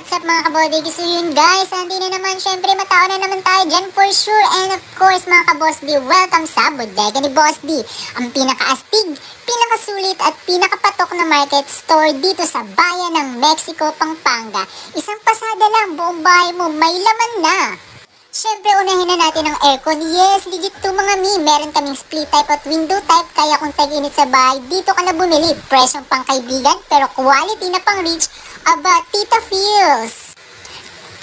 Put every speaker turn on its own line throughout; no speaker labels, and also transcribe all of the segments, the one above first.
what's up mga kabodigi? So yun guys, hindi na naman, syempre matao na naman tayo dyan for sure. And of course mga kabosdi, welcome sa Bodega ni Boss D. Ang pinakaastig, pinakasulit at pinakapatok na market store dito sa bayan ng Mexico, Pampanga. Isang pasada lang, buong bahay mo may laman na. Siyempre, unahin na natin ang aircon. Yes, legit to mga mi. Meron kaming split type at window type, kaya kung tag-init sa bahay, dito ka na bumili. Presyong pang kaibigan, pero quality na pang rich. Aba, tita feels.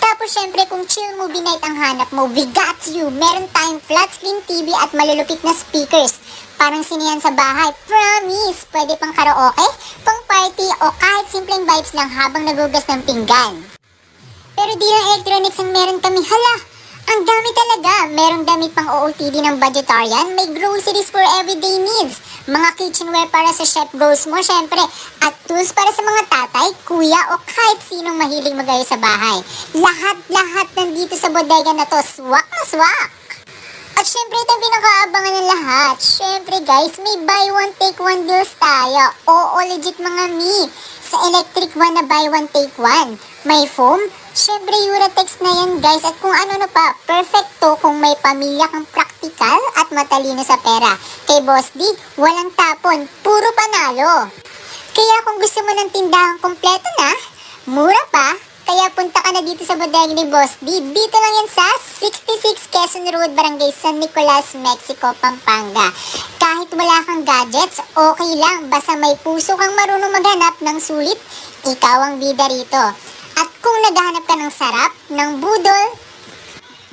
Tapos syempre, kung chill movie night ang hanap mo, we got you. Meron tayong flat screen TV at malulupit na speakers. Parang sinihan sa bahay. Promise! Pwede pang karaoke, pang party, o kahit simpleng vibes lang habang nagugas ng pinggan. Pero di lang electronics ang meron kami. Hala, ang dami talaga. Merong damit pang OOTD ng budgetarian. May groceries for everyday needs. Mga kitchenware para sa chef goals mo, syempre. At tools para sa mga tatay, kuya, o kahit sinong mahilig magayo sa bahay. Lahat-lahat nandito sa bodega na to. Swak na swak! At syempre, ito ang pinakaabangan ng lahat. Syempre guys, may buy one take one deals tayo. Oo, legit mga mi. Sa electric one na buy one take one. May foam. Syempre, Uratex na yan guys. At kung ano na pa, perfecto kung may pamilya kang praktikal at matalino sa pera. Kay Boss D, walang tapon. Puro panalo. Kaya kung gusto mo ng tindahan kompleto na, mura pa, kaya punta na dito sa bodega ni Boss D. Dito lang yan sa 66 Quezon Road, Barangay San Nicolas, Mexico, Pampanga. Kahit wala kang gadgets, okay lang. Basta may puso kang marunong maghanap ng sulit, ikaw ang bida rito. At kung naghahanap ka ng sarap, ng budol,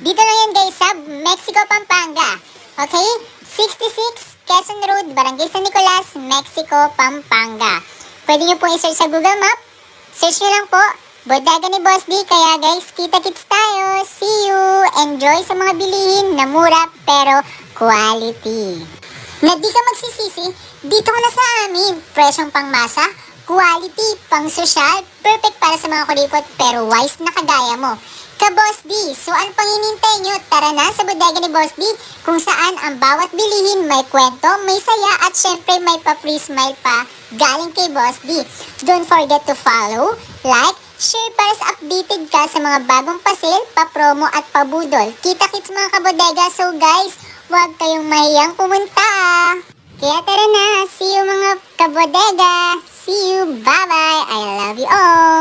dito lang yan guys sa Mexico, Pampanga. Okay? 66 Quezon Road, Barangay San Nicolas, Mexico, Pampanga. Pwede nyo po i-search sa Google Map. Search nyo lang po, Bodega ni Boss D. Kaya guys, kita-kits tayo. See you! Enjoy sa mga bilihin na mura pero quality. Na di ka magsisisi, dito na sa amin. Presyong pangmasa, quality, pang social, perfect para sa mga kuripot pero wise na kagaya mo. Ka Boss D, so ano pang hinintay nyo? Tara na sa bodega ni Boss D kung saan ang bawat bilihin may kwento, may saya at syempre may pa-free smile pa galing kay Boss D. Don't forget to follow, like, share para sa updated ka sa mga bagong pasil, pa-promo at pabudol. Kita-kits mga kabodega, so guys, huwag kayong mahiyang pumunta. Kaya tara na, see you mga kabodega. See you, bye-bye, I love you all.